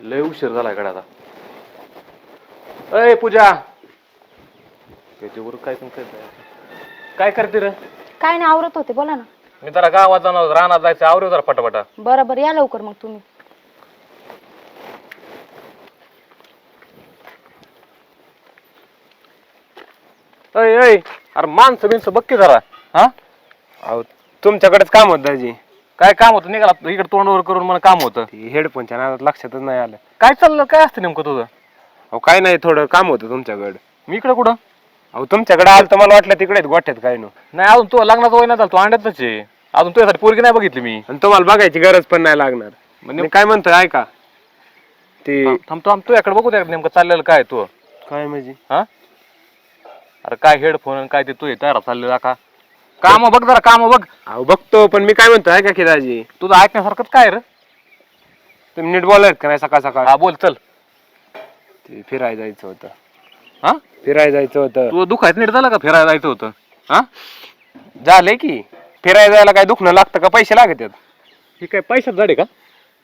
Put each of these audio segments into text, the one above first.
लय उशीर झालायकडे आता. अय पूजा. त्याच्यावर काय पण करत काय करते रे? काय नाही आवरत होते बोला ना. मी जरा गावात जाणार रानात जायचं आवरे जरा पटापटा. बरं बरं या लवकर मग तुम्ही. अय अय अरे माणसं बिनसं बघ की जरा. हा? अहो तुमच्याकडेच काम होतं दाजी. काय काम होतं? निघाला इकडे तोंडवर करून मला काम होतं. ती हेडफोनच्या नादात लक्षातच नाही आलं. काय चाललं? काय असतं नेमकं तुझं? अहो काय नाही थोडं काम होतं तुमच्याकडं. मी इकडे कुठं? अहो तुमच्याकडे आलं तर मला वाटलं तिकडेच गोठ्यात काय नो. नाही अजून तू लग्नाचा वय नाही झालं तू अंड्यातच आहे. अजून तुझ्यासाठी पोरगी नाही बघितली मी. आणि तुम्हाला बघायची गरज पण नाही लागणार. म्हणजे मी काय म्हणतोय ऐका. ते थांब थांब तुझ्याकडे बघू द्या नेमकं चाललेलं काय तू. काय म्हणजे? हा? अरे काय हेडफोन काय ते तू तयार चाललेला का? काम बघ जरा काम बघ. अहो बघतो पण मी काय म्हणतो ऐका की दाजी. तुझं ऐकण्यासारखंच काय रे? तुम्ही नीट बोलायत का नाही सकाळ सकाळ. हा बोल चल. ते फिरायला जायचं होतं. हा? फिरायला जायचं होतं. तू दुखायचं नीट झालं का फिरायला जायचं होतं? हा? झालंय की. फिरायला जायला काय दुखणं लागतं का? पैसे लागत आहेत. ही काय पैशात झाडे का?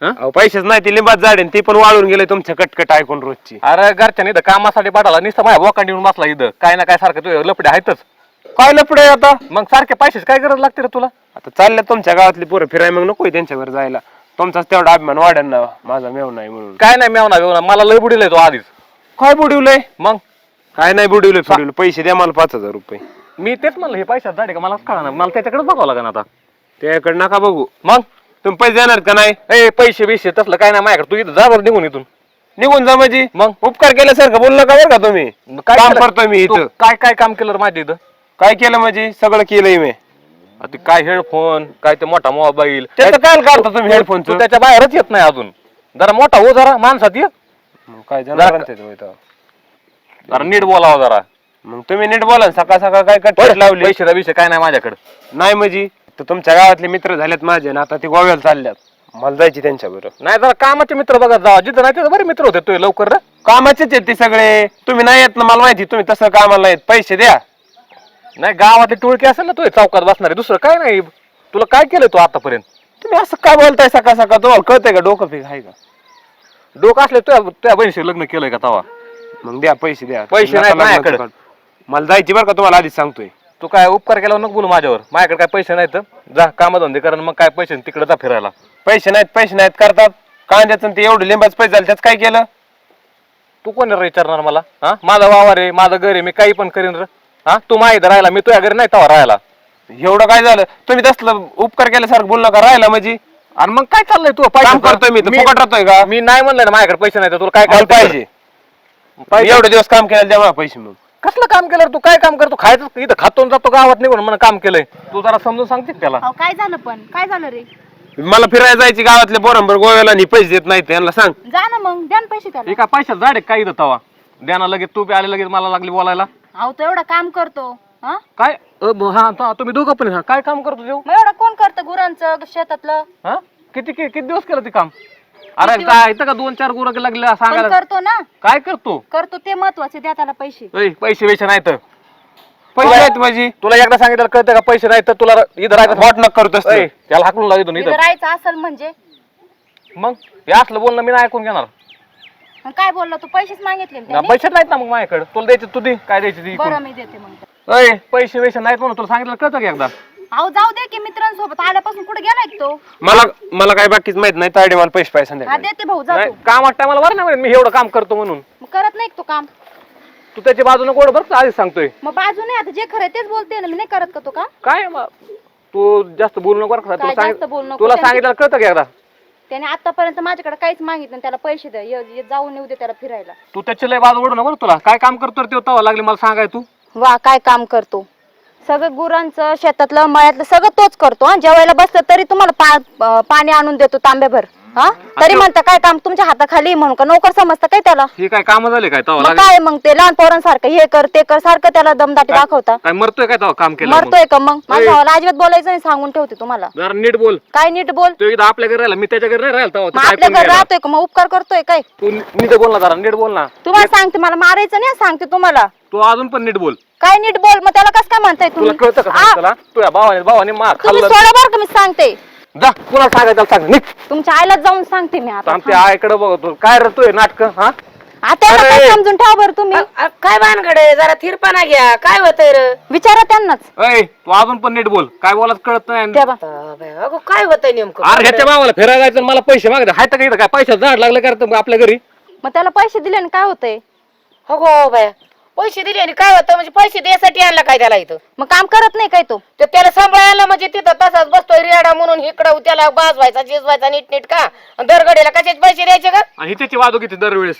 हा? अहो पैसेच नाही ती लिंबात झाड आहे, ती पण वाळून गेले तुमच्या कटकट ऐकून रोजची. अरे घरच्याने इथं कामासाठी पाठवला नुसतं माझ्या बोकांडी येऊन बसला इथं. काय ना काय सारखं तुझ्या लपडे आहेतच. काय लपडे आता? मग सारखे पैशाची काय गरज लागते रे तुला? आता चालल्या तुमच्या गावातली पोरं फिराय मग नकोय त्यांच्यावर जायला. तुमचाच तेवढा अभिमान वाढेल ना माझा मेव नाही म्हणून. काय नाही मेवना बेवना मला लय बुडीला तो आधीच. काय बुडवलंय? मग? काय नाही बुडवलं फिरवलं पैसे द्या मला पाच हजार रुपये. मी तेच म्हणलं हे पैशात झाडे का? मलाच कळणार मला त्याच्याकडेच बघावं लागेल आता. त्याकडे नका बघू. मग? तुम्ही पैसे देणार का नाही? ए पैसे बिशे तसलं काय नाही माझ्याकडे. तू इथं जा बरं निघून इथून. निघून जा माझी मग? उपकार केल्यासारखं बोललं का बरं का तुम्ही? मग काय काम केलं? करतोय मी तू इथं. काय काय काम केलं रे माझ्या इथं? काय केलं म्हणजे? सगळं केलंय मी. आ ते काय हेडफोन काय ते मोठा मोबाईल त्याचं काय काढता तुम्ही तू हेडफोनचं त्याच्या बाहेरच येत नाही अजून. जरा मोठा हो जरा माणसात ये. मग काय जनावरांचं आहे तो इथं. जरा नीट बोलावं जरा. मग तुम्ही नीट बोला ना, सकाळ सकाळ काय कट लावली? पैसे विषय काय नाही माझ्याकडे. नाही म्हणजे तर तुमच्या गावातले मित्र झालेत माझे ना आता ते गोव्याला चालल्यात. मला जायची त्यांच्या बरोबर. नाही जरा कामाचे मित्र बघत जावा जिथं नाही तिथं बरे मित्र होते तुझे लवकर रे कामाचेच आहेत ते सगळे. तुम्ही नाही येत ना मला माहिती तुम्ही तसं कामाला येत पैसे द्या. नाही गावातली टोळकी असेल ना तुझे चौकात बसणारे दुसरं काय नाही. तुला काय केलं तू आतापर्यंत? तुम्ही असं काय बोलताय सकाळ सकाळ? तुम्हाला कळतंय का डोकं पीक आहे का? डोकं असले तुझ्या तुझ्या बहिणीशी लग्न केलंय का तवा? मग द्या पैसे द्या. पैसे लग्नाचं माझ्याकडे. मला जायची बरं का तुम्हाला आधीच सांगतोय. तू काय उपकार केला नको बोलू माझ्यावर. माझ्याकडे काय पैसे नाहीत. जा कामधंदे कारण मग काय पैसे तिकडे जा फिरायला. पैसे नाहीत पैसे नाहीत करतात. कांद्याचं ते एवढं लिंबाच पैसे झाले त्याच काय केलं? तू कोण रे विचारणार मला? हा? माझा वावर आहे माझं घर आहे मी काही पण करीन रे. हा? तू माहीत राहिला मी तुझ्या घरी नाही तवा राहायला एवढं काय झालं? तुम्ही तसलं उपकार केल्यासारखं बोलला का? राहिला म्हणजे? आणि मग काय चाललंय तू? काम करतोय मी, तर फुकट राहतोय का? मी नाही म्हणलं ना माझ्याकडे पैसे नाही तर तुला काय मला काय पाहिजे एवढे दिवस काम केलं द्या मला पैसे मग. कसलं काम केलं रे तू? काय काम करतो खायचं इथं खातो आणि जातो गावात निघून म्हणून काम केलंय. तू जरा समजून सांगते का त्याला. अहो काय झालं पण? काय झालं रे? मला फिरायला जायची गावातल्या पोरांबर गोव्याला आणि पैसे देत नाहीत यांना सांग. जा ना मग द्या ना पैसे त्याला. एका पैशात झाडे काय इथं तवा? द्याना लगेच तू बी आले लगेच मला लागली बोलायला. अहो तो एवढं काम करतो हा? काय? अ, ब- हा हा, तुम्ही दोघं पण हा काय काम करतो देऊ मग एवढं कोण करतं गुरांचं शेतातलं? हा? किती कि- किती दिवस केलं ते काम? अरे काय इथं का दोन चार गुरं लागले पण सांगायला करतो ना. काय करतो? करतो ते महत्त्वाचे द्या त्याला पैसे. ऐ, पैसे पैसे नाही तर. पैसे आहेत माझी. तुला एकदा सांगितलं कळतं का? पैसे नाही तर तुला इथं राहायचं वाट नक करत असते. ऐ, त्याला हाकलून इथून इथं इथं. राहायचं असेल म्हणजे? मग? हे असलं बोलणं मी नाही ऐकून घेणार. काय बोलला तू? पैसेच मागितले ना ना, त्याने? पैसे नाहीत ना मग माझ्याकडे. तुला द्यायचे तू दे काय द्यायचे ते बरं. मी देते मग. पैसे पैसे नाहीत म्हणून तुला सांगितलं कळतं का एकदा? अहो जाऊ दे की मित्रांसोबत. आल्यापासून कुठे गेलाय तो? मला मला काय बाकीच माहीत नाही तायडे मला पैसे पाहिजे हा संध्याकाळी देते भाऊ जा नाही, तू कामात टायमाला बरं नाही मी एवढं काम करतो म्हणून. मग करत नाही का तो काम? तू त्याच्या बाजूने गोड बरं का आधीच सांगतोय. मग बाजू नाही आता जे खरं आहे तेच बोलते ना मी नाही करत का तो काम? काय मग? तू जास्त बोलू नको बरं का? तुला काय जास्त सांगित- बोलू नको? तुला त्यांची- सांगितलं कळतं का एकदा? त्याने आतापर्यंत माझ्याकडे काहीच मागितलं नाही. त्याला पैसे द्या ये- ये जाऊन येऊ दे त्याला फिरायला. तू त्याची लय बाजू ओढू नको बरं तुला. काय काम करतो रे ते तवा लागले मला सांगाय तू? वा काय काम करतो? सगळं गुरांचं शेतातलं मळ्यातलं सगळं तोच करतो हा. जेवायला बसलं तरी तुम्हाला पा- पाणी आणून देतो तांब्याभर हा. तरी म्हणता काय काम तुमच्या हाताखाली म्हणून का? नोकर समजतं काय त्याला? हे काय काम झाले काय तवा मग लागले? काय मग ते लहान पोरांसारखं हे कर ते कर सारखं त्याला दमदाटी दाखवता. काय मरतोय काय तवा काम केलं? मरतोय का मग? माझ्या भावाला अजिबात बोलायचं नाही सांगून ठेवते तुम्हाला. जरा नीट बोल. काय नीट बोल? तू एकदा आपल्या घरी राहिला मी त्याच्या घरी नाही राहिला तवा. मग तिथं आपल्या घरी. राहतोय का मग? उपकार करतोय काय? तू नीट बोल ना जरा नीट बोल ना. तुम्हाला सांगते मला मारायचं नाही सांगते तुम्हाला. तू अजून पण नीट बोल. काय नीट बोल मग त्याला कसं काय म्हणताय तुला तुम्ही? कळतं का आ, त्याला तुझ्या भावाने भावाने मा तुम्ही खाल्लं सोडा बरं का मी सांगते. जा पुन्हा सांगायचं सांग निघ. तुमच्या आईलाच जाऊन सांगते मी आता. आमच्या आईकडे बघतो काय रतोय नाटक हा? आता याला काय अरे! समजून ठेवा बरं तुम्ही? अ- अ, काय भानगड आहे? जरा थिरपणा घ्या. काय होतंय र? विचारा त्यांनाच. अय तू अजून पण नीट बोल. काय बोलाच कळत नाही. अगो काय होतंय नेमकं? अरे ह्याच्या मावाला फिरायला जायचं आणि मला पैसे मागत. हाय तर काय? पैशाचं झाड लागलं का रे आपल्या घरी? मग त्याला पैसे दिले ना काय होतंय? हो बाया पैसे दिले आणि काय होतं? म्हणजे पैसे द्यायसाठी आणला काय त्याला इथं? मग काम करत नाही काय तो? तर त्याला सांभाळायला म्हणजे तिथं तसाच बसतोय रियाडा म्हणून इकडं त्याला बाजवायचा जिजवायचा नीट नीट का? आणि दरगडीला कशाचे पैसे द्यायचे का आणि हिच्याची वादू किती दरवेळेस.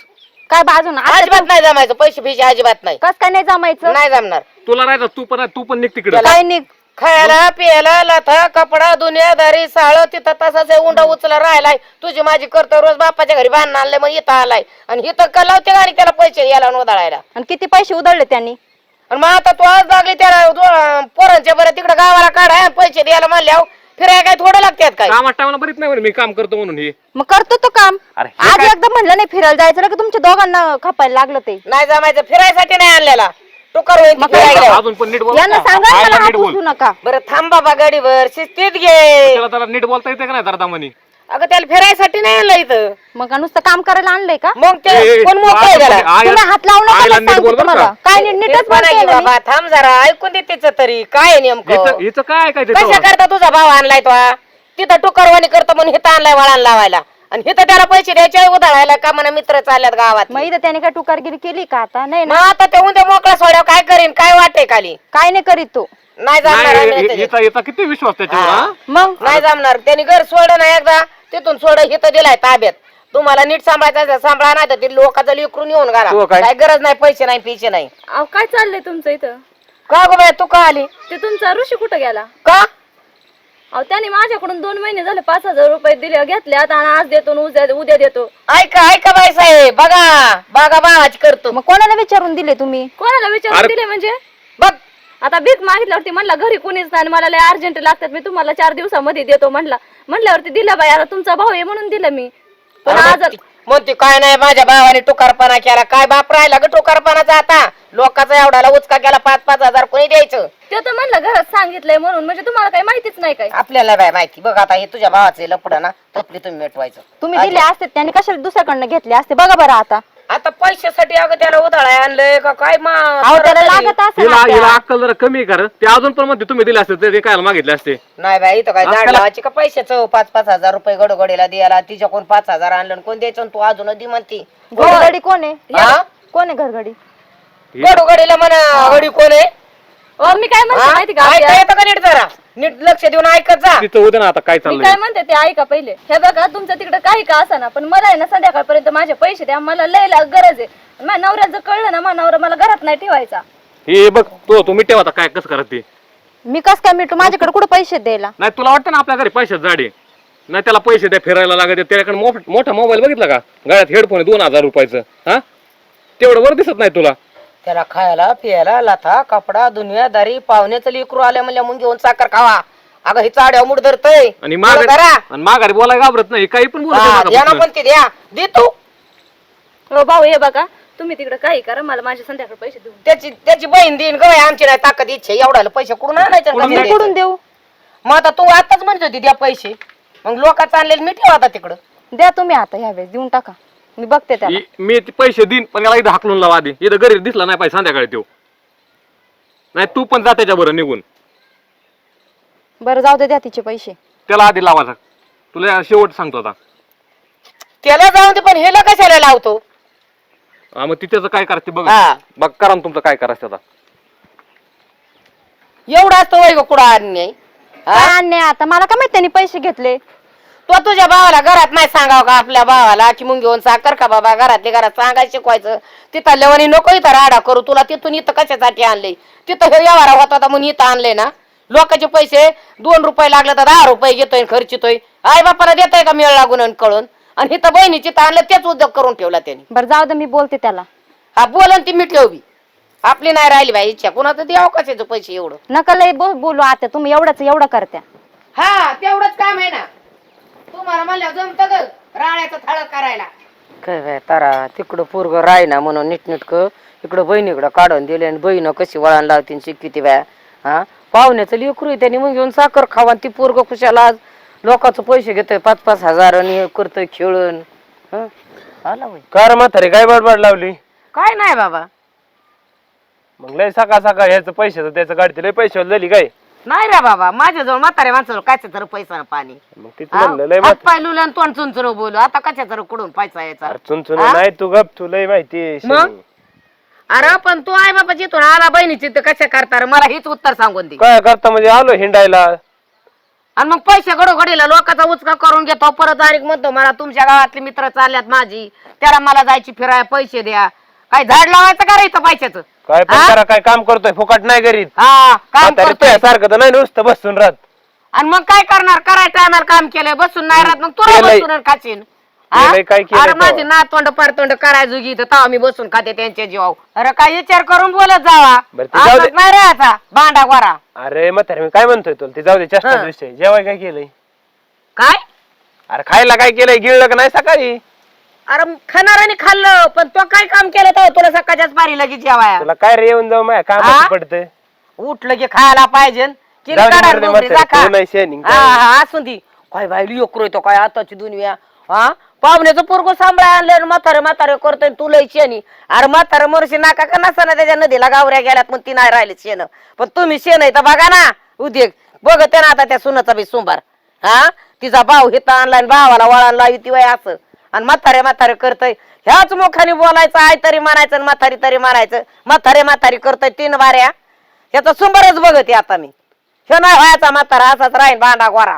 काय बाजून? अजिबात नाही जमायचं पैसे फिशे अजिबात नाही. कस काय नाही जमायचं? नाही जमणार. तुला राहायचं तू पण तू पण निघ तिकडे. काय निघ? खायला पियाला लाथा कपडा दुनियादारी साळ तिथं तसाच उंडा उचला राहिलाय. तुझी माझी करतो रोज बापाच्या घरी बांधणं आणलंय मग इथं आलाय. आणि इथं का लावते का आणि त्याला पैसे यायला उधळायला. आणि किती पैसे उधळले त्यांनी? आणि मग आता तू आज लागली त्याला पोरांच्या बरं तिकडे गावाला काढाय आणि पैसे द्यायला म्हणल्यावर फिरायला काय थोडं लागतात काय? कामात टायमाला बरीच नाही मी काम करतो म्हणून हे. मग करतो तो काम. अरे हे आज काय? एकदा म्हणलं नाही फिरायला जायचं ना की तुमच्या दोघांना खपायला लागलं ते. नाही जमायचं फिरायसाठी नाही आणलेला. टुकर होईल मग ती फिरायला. अजून पण नीट बोल. यांना सांगा नीट बोल उचलू नका. बरं थांब बाबा गाडीवर शिस्तीत घे. त्याला त्याला नीट बोलता येते का नाही अगं त्याला फिरायसाठी नाही आणलं इथं. मग का नुसतं काम करायला आणलंय का? मग ते ए, ए, कोण मोकळं त्याला तुम्ही हात लावू नका आईला बस नीट सांगते बोल बरं तुम्हाला. का? काय नीटच बाबा थांब जरा ऐकून दे तिचं तरी. काय आहे हिचं नेमकं? हिचं काय काय कशा करता तुझा भाव आणलाय तो हा? तिथं टुकरवाणी करतो म्हणून हिथं आणलाय वळण लावायला. आणि हिथं त्याला पैसे द्यायचे उधळायला का म्हणा मित्र चालल्यात गावात? मग इथं त्याने काय टुकारगिरी केली का आता? नाही मग ना आता ते उद्या मोकळा सोड्यावर काय करीन काय वाटे खाली? काय नाही करीत तो. नाही जमणार आम्ही नाही नाही त्याच्यात. हिचा हिचा किती विश्वास त्याच्यावर हा? मग? नाही जमणार. त्यांनी घर सोडलं ना एकदा. तिथून सोड हिथं दिलाय ताब्यात. तुम्हाला नीट सांभाळायचं असेल, सांभाळा नाही तर ते लोकांचं लिकरून येऊन घाला. तो काय? काय गरज नाही पैसे नाही पैसे नाही. अहो काय चाललंय तुमचं इथं? का गो बाय तू का आली? ते तुमचा ऋषी कुठं गेला? का? अहो त्याने माझ्याकडून दोन महिने झाले पाच हजार रुपये दिले घेतले आता आणि आज देतो आणि उद्या उद्या देतो. ऐका ऐका बाई साहेब बघा बघा बाबाची करतो. मग कोणाला विचारून दिले तुम्ही? कोणाला विचारून अरे- दिले म्हणजे? बघ. आता भीक मागितल्यावरती म्हणला घरी कुणीच नाही आणि मला लय अर्जंट लागतात मी तुम्हाला चार दिवसामध्ये देतो म्हणला. म्हणल्यावरती दिलं बाई आता तुमचा भाऊ आहे म्हणून दिलं मी. पण आज म्हणती- काय नाही माझ्या भावाने टोकारपणा केला. काय बाप राहिला ग टोकारपणाचा आता? लोकांचा एवढाला उचका केला पाच पाच हजार कोणी द्यायचं? ते तर म्हणलं घरात सांगितलंय म्हणून. म्हणजे तुम्हाला काही माहितीच नाही काय आपल्याला बाय माहिती. बघ आता हे तुझ्या भावाचे लपड ना तपली तुम्ही मिटवायचं. तुम्ही दिले असते त्यांनी कशाला दुसऱ्याकडनं घेतले असते? बघा बरं आता. आता पैशासाठी अगं त्याला उधळाय आणलंय का काय मा अहो त्याला लागत असेल हिला ना हिला त्या. अक्कल जरा कमी आहे का रे? ते अजून पण म्हणते तुम्ही दिले असते ते काय मागितले असते? नाही बाई इथं काय झाड आपल्याला- लावायची का पैशाचं? पाच पाच हजार रुपये गडगडीला द्यायला तिच्या कोण पाच हजार आणलं आणि कोण द्यायचं? आणि तू अजून दी म्हणती. घरगडी कोण आहे? हा? कोण आहे घरगडी? गडगडीला म्हणा गडी कोण आहे? अहो, मी काय म्हणते हा? माहिती का? येतं का नीट जरा? नीट लक्ष देऊन ऐकत जा. तिचं उद्या ना आता काय मी चाललंय काय म्हणते ते ऐका पहिले. हे बघा तुमचं तिकडे काही का असा पण मला आहे ना संध्याकाळपर्यंत माझे पैसे द्या मला लय ला- गरज आहे. माझ्या नवऱ्याचं कळलं ना माझा नवरा मला घरात नाही ठेवायचा. हे बघ तो तुम्ही ठेवा आता काय कसं करत? ते मी कस काय मिळतो माझ्याकडे कुठं पैसे द्यायला? नाही तुला वाटतं ना आपल्या घरी पैशात जाडे नाही त्याला पैसे द्या फिरायला लागत त्याच्याकडे मोठ- मोठा मोबाईल बघितला का? गळ्यात हेडफोन आहे दोन हजार रुपयाचं. हा? तेवढं वर दिसत नाही तुला. त्याला खायला पियाला लाथा कपडा दुनियादारी पाहुण्याचं लेकरू आल्या म्हणल्या मग घेऊन साखर खावा. अगं ही चाड्या मुठ धरतय. आणि माघारी करा आणि माघारी बोलाय घाबरत नाही काही पण हा, द्या ना बोलत पण ते द्या. दे तू. हो भाऊ हे बघा तुम्ही तिकडे काही करा मला माझे संध्याकाळी पैसे देऊन त्याची त्याची बहीण देईन गय आमची नाही ताकद इच्छा एवढ्याला पैसे कुठून आणायचे आणि कुठून कशाला? देऊ? मग आता तू आताच म्हणत होती द्या पैसे. मग लोकांचं आणलेलं मी ठेवा आता तिकडं. द्या तुम्ही आता ह्यावेळेस देऊन टाका. मी बघते त्याला. मी ते पैसे देईन पण याला इथं हाकलून लावा आधी. इथं घरी दिसला नाही पाहिजे संध्याकाळी तो नाही तू पण जा त्याच्या बरं निघून. बरं जाऊ दे द्या तिचे पैसे. त्याला आधी लावायचा तुला शेवट सांगतो आता. त्याला जाऊन दे पण हेला कशाला लावतो? हा, मग तिच्याचं काय करायचं ते बघ. हा. बघ करा ना तुमचं काय करायचं आता एवढं असतं वय कुठं अन्याय? काय अन्याय? आता मला का माहीत त्यांनी पैसे घेतले? तो तुझ्या भावाला घरात नाही सांगावं का? आपल्या भावाला की मग घेऊन साखर का बाबा? घरातले घरात सांगायला शिकवायचं. तिथं लेवणी नको इथं राडा करू. तुला तिथून इथं कशासाठी आणले तिथं हे व्यवहार होता होता म्हणून इथं आणले ना? लोकांचे पैसे दोन रुपये लागले तर दहा रुपये घेतोय खर्चितोय. आई बापाला देताय का मेळ लागून आणि कळून? आणि इथं बहिणीची आणलं तेच उद्योग करून ठेवला त्यांनी. बरं जाऊ दे मी बोलते त्याला. हा बोलन ती मिटव बी आपली नाही राहिली बाई इच्छा. कुणाचं द्यावं कशाचं पैसे एवढं? नका लय बोलू आता. तुम्ही एवढंच एवढं करत्या. हा तेवढंच काम आहे ना. तुम्हाला म्हणलं जमत ग राळ्याचं थाळ करायला. काय बाय तारा तिकडं पोरग राय ना म्हणून नीटनीटक इकडं बहिणीकडं काढून दिले आणि बहीण कशी वळण लावते शिकती बाय. हा? पाहुण्याचं लेकरू आहे, त्यांनी मग घेऊन साखर खावा आणि ती पोरग खुशाला आज लोकांचं पैसे घेतोय पाच पाच हजार आणि हे करतोय खेळून. हं? आला होय. कार म्हातारे काय बडबड लावली? काय नाही बाबा. मग लय सकाळ सकाळ ह्याचं पैशाचं त्याचं गाडी लय पैसे झाली काय? नाही रे बाबा माझ्याजवळ म्हातारे माणसाला काय तर पैसा ना पाणी? मग तिथं म्हणलं लय हात पाय लुले आणि तोंड चुंचुन बोलू. आता कशा तर कुठून पैसा यायचा? चुनचुन हा? नाही तू गप तू लय माहिती मग? अरे पण तू आई बाबा जिथून आला बहिणीची तर कशा करता? रे? मला हेच उत्तर सांगून दे. काय करता म्हणजे आलो हिंडायला. आणि मग पैसे घडोघडीला लोकांचा उचका करून घेतो. परत तारीख म्हणतो मला तुमच्या गावातले मित्र चालल्यात माझी. त्याला मला जायची फिराय पैसे द्या. काय झाड लावायचं का रे इथं पैशाचं? काय पण हा? करा काय काम करतोय फुकट नाही करीत हा काम म्हातारे करतोय. सारखं तर नाही नुसतं बसून राहत. आणि मग काय करणार? कराय टायमाला काम केलंय बसून नाही राहत मग तुला केलंय. बसून आणि खाशीन. हा? केलंय, काय केलंय अरे तेव्हा? माझी नातवंड परतोंड करायचो की तेव्हा मी बसून खाते त्यांच्या जीवाव अरे काय विचार करून बोलत जावा? बरं, ते जाऊ दे. असंच नाही राहायचा भांडा गोरा. अरे म्हातारे मी काय म्हणतोय तुला? ते जाऊ दे हा. चष्टा विषय जेवाय काय केलंय? काय? अरे खायला काय केलंय? गिळलं का नाही सकाळी? अरे खाणाऱ्याने खाल्लं पण तो काय काम केलं तर तुला सकाळच्याच पारी लगेच जेवाया? तुला काय रे येऊन जाऊ माझ्या? कामात पडतंय? उठलं की खायला पाहिजे. किरी जाऊ दे काढा मरू दे डोंगरी म्हातारे, जा खा. तू नाही शेणी, हा, हा, असून दी. काय बाई लेकरू येतो काय आताची दुनिया. हा? पाहुण्याचं पोरग सांभाळा आणलं म्हातारे म्हातारे करतोय तू लय शेणी. अरे म्हातारे मरशी नाका का नसताना त्याच्या नदीला गावऱ्या गेल्यात मग ती नाही राहिली शेण. पण तुम्ही शेण आहे तर बघा ना उद्योग. बघत ना आता त्या सुनाचा बी सोमवार हा? तिचा भाऊ हिता आणला आणि भावाला वळण लावी ती वय असं. आणि म्हातारे म्हातारे करतय. ह्याच मुखाने बोलायचं आय तरी म्हणायचं आणि म्हातारी तरी म्हणायचं. म्हातारे म्हातारी करतय तीन बाऱ्या ह्याचा सुंबरच बघते आता मी. ह्यो नाही व्हायचा म्हातारा असाच राहीन भांडा गोरा.